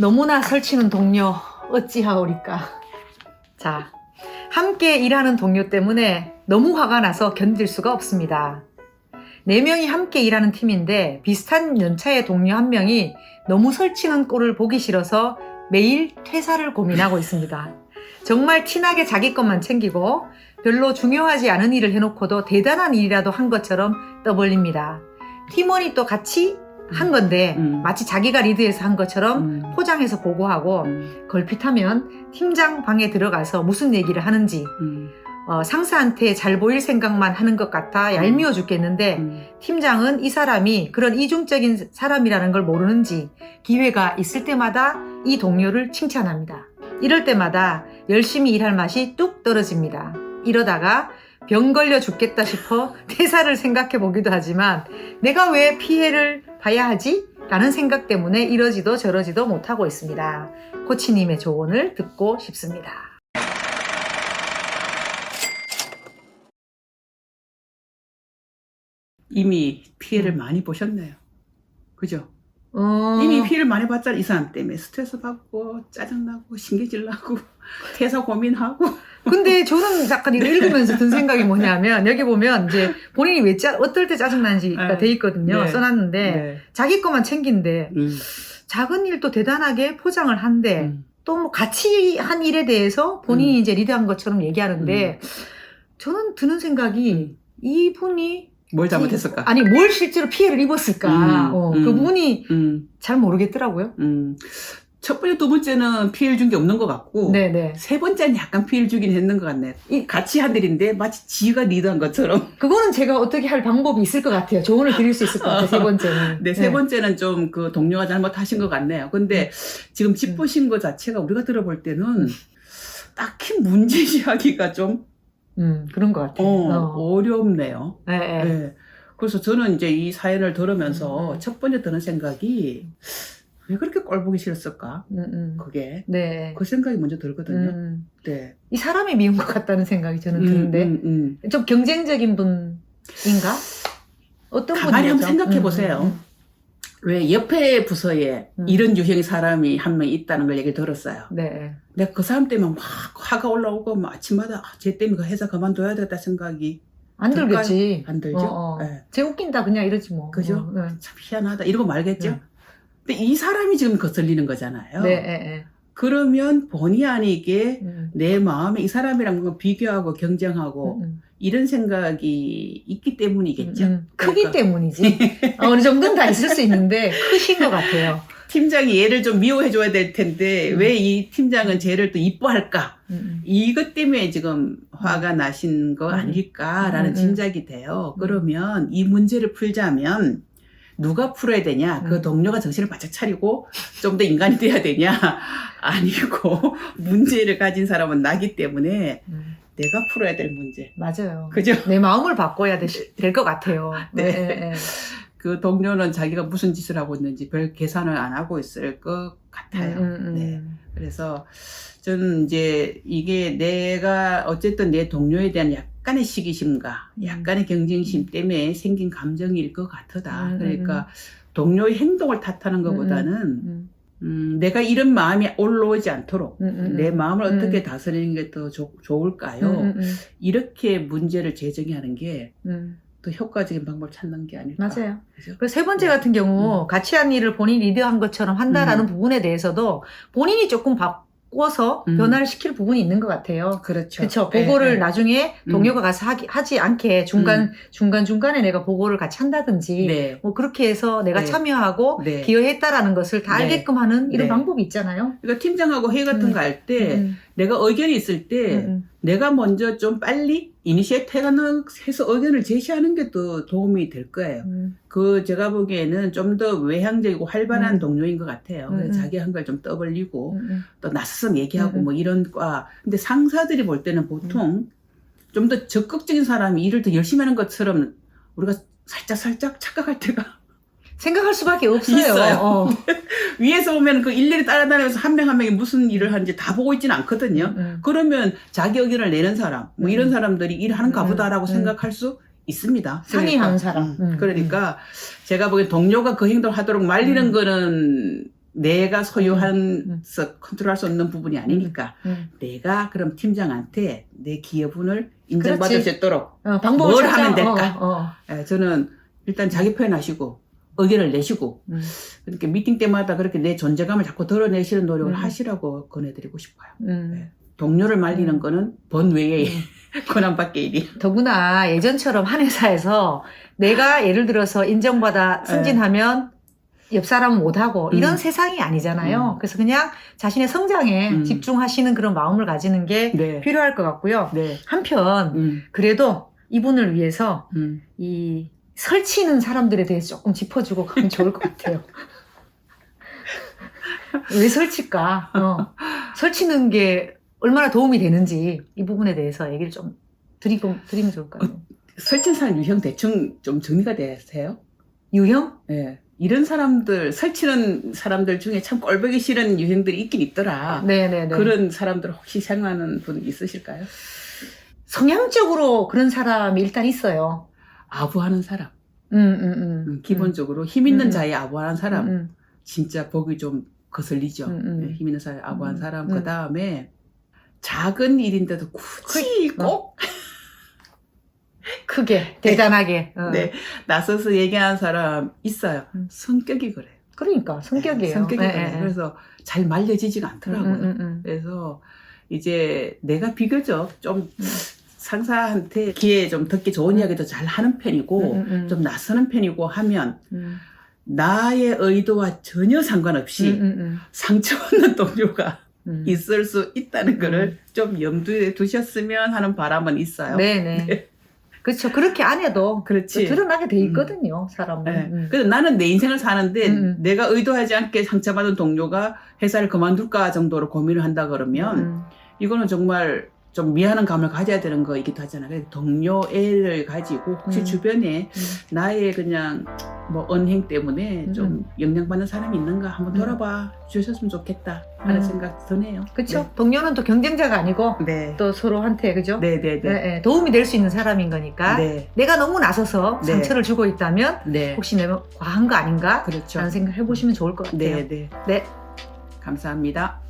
너무나 설치는 동료 어찌하오리까. 자, 함께 일하는 동료 때문에 너무 화가 나서 견딜 수가 없습니다. 네 명이 함께 일하는 팀인데 비슷한 연차의 동료 한 명이 너무 설치는 꼴을 보기 싫어서 매일 퇴사를 고민하고 있습니다. 정말 티나게 자기 것만 챙기고 별로 중요하지 않은 일을 해놓고도 대단한 일이라도 한 것처럼 떠벌립니다. 팀원이 또 같이 한 건데 음. 마치 자기가 리드해서 한 것처럼 음. 포장해서 보고하고 음. 걸핏하면 팀장 방에 들어가서 무슨 얘기를 하는지 음. 어, 상사한테 잘 보일 생각만 하는 것 같아 얄미워 죽겠는데 음. 팀장은 이 사람이 그런 이중적인 사람이라는 걸 모르는지 기회가 있을 때마다 이 동료를 칭찬합니다. 이럴 때마다 열심히 일할 맛이 뚝 떨어집니다. 이러다가 병 걸려 죽겠다 싶어 퇴사를 생각해 보기도 하지만 내가 왜 피해를 봐야 하지? 라는 생각 때문에 이러지도 저러지도 못하고 있습니다. 코치님의 조언을 듣고 싶습니다. 이미 피해를 음. 많이 보셨네요. 그죠? 어, 이미 피해를 많이 봤잖아. 이 사람 때문에 스트레스 받고 짜증나고 신경질 나고 퇴사 고민하고 근데 저는 약간 이거 읽으면서 든 생각이 뭐냐면 여기 보면 이제 본인이 왜 짜, 어떨 때 짜증나는지가 네. 돼 있거든요. 네. 써놨는데 네. 자기 것만 챙긴데 음. 작은 일도 대단하게 포장을 한데 음. 또뭐 같이 한 일에 대해서 본인이 이제 리드한 것처럼 얘기하는데 저는 드는 생각이 음. 이분이 뭘 잘못했을까? 아니 뭘 실제로 피해를 입었을까 음, 어, 음. 그분이 음. 잘 모르겠더라고요. 음. 첫 번째, 두 번째는 피해를 준 게 없는 것 같고 네네. 세 번째는 약간 피해를 주긴 했는 것 같네. 이 같이 한 일인데 마치 지가 리드한 것처럼. 그거는 제가 어떻게 할 방법이 있을 것 같아요. 조언을 드릴 수 있을 것 같아요. 세 번째는. 네, 세 번째는 좀 그 동료가 잘못하신 것 같네요. 근데 지금 짚으신 것 자체가 우리가 들어볼 때는 음. 딱히 문제 이야기가 좀 음, 그런 것 같아요. 어, 어. 어렵네요. 예, 예. 네. 그래서 저는 이제 이 사연을 들으면서 음. 첫 번째 드는 생각이 왜 그렇게 꼴 보기 싫었을까? 음, 음. 그게 네. 그 생각이 먼저 들거든요. 음. 네. 이 사람이 미운 것 같다는 생각이 저는 음, 드는데 음, 음. 좀 경쟁적인 분인가? 어떤 분이죠? 가만히 한번 생각해 보세요. 음, 왜 옆에 부서에 음. 이런 유형의 사람이 한 명 있다는 걸 얘기를 들었어요. 음. 네. 내가 그 사람 때문에 막 화가 올라오고 막 아침마다 아, 쟤 때문에 그 회사 그만둬야 되겠다 생각이 안 들까요? 들겠지. 안 들죠? 어, 어. 네. 쟤 웃긴다 그냥 이러지 뭐. 그죠? 어, 네. 참 희한하다 이러고 말겠죠? 네. 근데 이 사람이 지금 거슬리는 거잖아요. 네, 예, 예. 그러면 본의 아니게 음, 내 마음에 이 사람이랑 뭐 비교하고 경쟁하고 음, 음. 이런 생각이 있기 때문이겠죠. 음, 크기 그러니까. 때문이지. 어, 어느 정도는 다 있을 수 있는데 크신 것 같아요. 팀장이 얘를 좀 미워해 줘야 될 텐데 음. 왜이 팀장은 쟤를 또 이뻐할까? 음, 이것 때문에 지금 화가 나신 거 음. 아닐까라는 음, 음. 짐작이 돼요. 음. 그러면 이 문제를 풀자면 누가 풀어야 되냐? 그 음. 동료가 정신을 바짝 차리고 좀 더 인간이 돼야 되냐? 아니고 문제를 가진 사람은 나기 때문에 음. 내가 풀어야 될 문제. 맞아요. 그죠? 내 마음을 바꿔야 될 것 같아요. 네. 예, 예, 예. 그 동료는 자기가 무슨 짓을 하고 있는지 별 계산을 안 하고 있을 것 같아요. 음, 음, 음. 네. 그래서 저는 이제 이게 내가 어쨌든 내 동료에 대한 약 간의 시기심과 음. 약간의 경쟁심 때문에 생긴 감정일 것 같다. 음, 그러니까 동료의 행동을 탓하는 것보다는 음, 음, 내가 이런 마음이 올라오지 않도록 음, 음, 내 음. 마음을 음. 어떻게 다스리는 게 더 좋을까요? 음, 음, 이렇게 문제를 재정의하는 게더 음. 효과적인 방법을 찾는 게 아닐까. 맞아요. 그죠? 그리고 세 번째 같은 경우 음. 같이 한 일을 본인이 리드한 것처럼 한다라는 부분에 대해서도 본인이 조금 바 꿔서 음. 변화를 시킬 부분이 있는 것 같아요. 그렇죠. 그렇죠. 보고를 네, 네. 나중에 음. 동료가 가서 하기, 하지 않게 중간 중간 중간에 내가 보고를 같이 한다든지 네. 뭐 그렇게 해서 내가 네. 참여하고 네. 기여했다라는 것을 다 네. 알게끔 하는 이런 네. 방법이 있잖아요. 그러니까 팀장하고 회의 같은 음. 거할 때 음, 내가 의견이 있을 때 음, 내가 먼저 좀 빨리 이니시에이트해서 의견을 제시하는 게 또 도움이 될 거예요. 음, 그 제가 보기에는 좀 더 외향적이고 활발한 음. 동료인 것 같아요. 음, 음. 자기 한 걸 좀 떠벌리고 음, 음. 또 나서서 얘기하고 음, 음. 뭐 이런 과. 근데 상사들이 볼 때는 보통 좀더 적극적인 사람이 일을 더 열심히 하는 것처럼 우리가 살짝 살짝 착각할 때가 생각할 수밖에 없어요. 있어요. 어. 위에서 보면 그 일일이 따라다니면서 한 명 한 명이 무슨 일을 하는지 다 보고 있지는 않거든요. 음, 음. 그러면 자기 의견을 내는 사람, 뭐 이런 음. 사람들이 일하는가 음, 보다라고 음. 생각할 수 있습니다. 상의하는 그러니까, 사람. 음, 음, 그러니까 제가 보기엔 동료가 그 행동을 하도록 말리는 음. 거는 내가 소유한 음. 서 컨트롤할 수 없는 부분이 아니니까 음. 내가 그럼 팀장한테 내 기여분을 인정받을 그렇지. 수 있도록 어, 방법을 뭘 찾아. 하면 될까? 어, 어. 예, 저는 일단 자기 표현하시고 의견을 내시고 음. 그렇게 미팅 때마다 그렇게 내 존재감을 자꾸 드러내시는 노력을 음. 하시라고 권해드리고 싶어요. 음. 네. 동료를 말리는 음. 거는 번외의 음. 권한밖의 일이. 더구나 예전처럼 한 회사에서 내가 예를 들어서 인정받아 승진하면 옆 사람은 못하고 이런 네. 음. 세상이 아니잖아요. 음. 그래서 그냥 자신의 성장에 음. 집중하시는 그런 마음을 가지는 게 네. 필요할 것 같고요. 네. 한편 음. 그래도 이분을 위해서 음. 이 설치는 사람들에 대해서 조금 짚어주고 가면 좋을 것 같아요. 왜 설칠까? 어. 설치는 게 얼마나 도움이 되는지 이 부분에 대해서 얘기를 좀 드리고, 드리면 좋을 것 같아요. 설친 사람 유형 대충 좀 정리가 되세요? 유형? 예. 이런 사람들, 설치는 사람들 중에 참 꼴보기 싫은 유형들이 있긴 있더라. 네네네. 그런 사람들 혹시 생각하는 분 있으실까요? 성향적으로 그런 사람이 일단 있어요. 아부하는 사람. 음, 음, 음. 음, 기본적으로 힘 있는 음. 자에 아부하는 사람. 음, 진짜 보기 좀 거슬리죠. 음, 음. 네, 힘 있는 사람에 아부한 음, 사람. 음. 그 다음에 작은 일인데도 굳이 그- 꼭 크게, 대단하게. 어. 네, 나서서 얘기하는 사람 있어요. 음. 성격이 그래요. 그러니까, 성격이에요. 성격이 예, 그래요. 예, 예. 그래서 잘 말려지지가 음, 않더라고요. 음, 음, 음. 그래서 이제 내가 비교적 좀 상사한테 기회 좀 듣기 좋은 음. 이야기도 잘 하는 편이고 음, 음, 음. 좀 나서는 편이고 하면 음, 나의 의도와 전혀 상관없이 음, 음, 상처받는 동료가 음. 있을 수 있다는 거를 좀 염두에 두셨으면 하는 바람은 있어요. 네네. 네. 그렇죠. 그렇게 안 해도 그렇지. 또 드러나게 돼 있거든요, 사람은. 네. 음. 그래서 나는 내 인생을 사는데 음, 음. 내가 의도하지 않게 상처받은 동료가 회사를 그만둘까 정도로 고민을 한다 그러면 음. 이거는 정말 좀 미안한 감을 가져야 되는 거이기도 하잖아요. 그래서 동료 애를 가지고 혹시 음. 주변에 음. 나의 그냥 뭐 언행 때문에 음, 좀 영향받는 사람이 있는가 한번 음. 돌아봐 주셨으면 좋겠다 하는 음. 생각 드네요. 그렇죠. 동료는 또 경쟁자가 아니고 네. 또 서로한테 그죠? 네, 네, 네, 네. 네, 도움이 될 수 있는 사람인 거니까 네. 내가 너무 나서서 네. 상처를 주고 있다면 네. 혹시 내가 과한 거 아닌가? 그렇죠. 라는 생각 해보시면 좋을 것 같아요. 네, 네. 네. 감사합니다.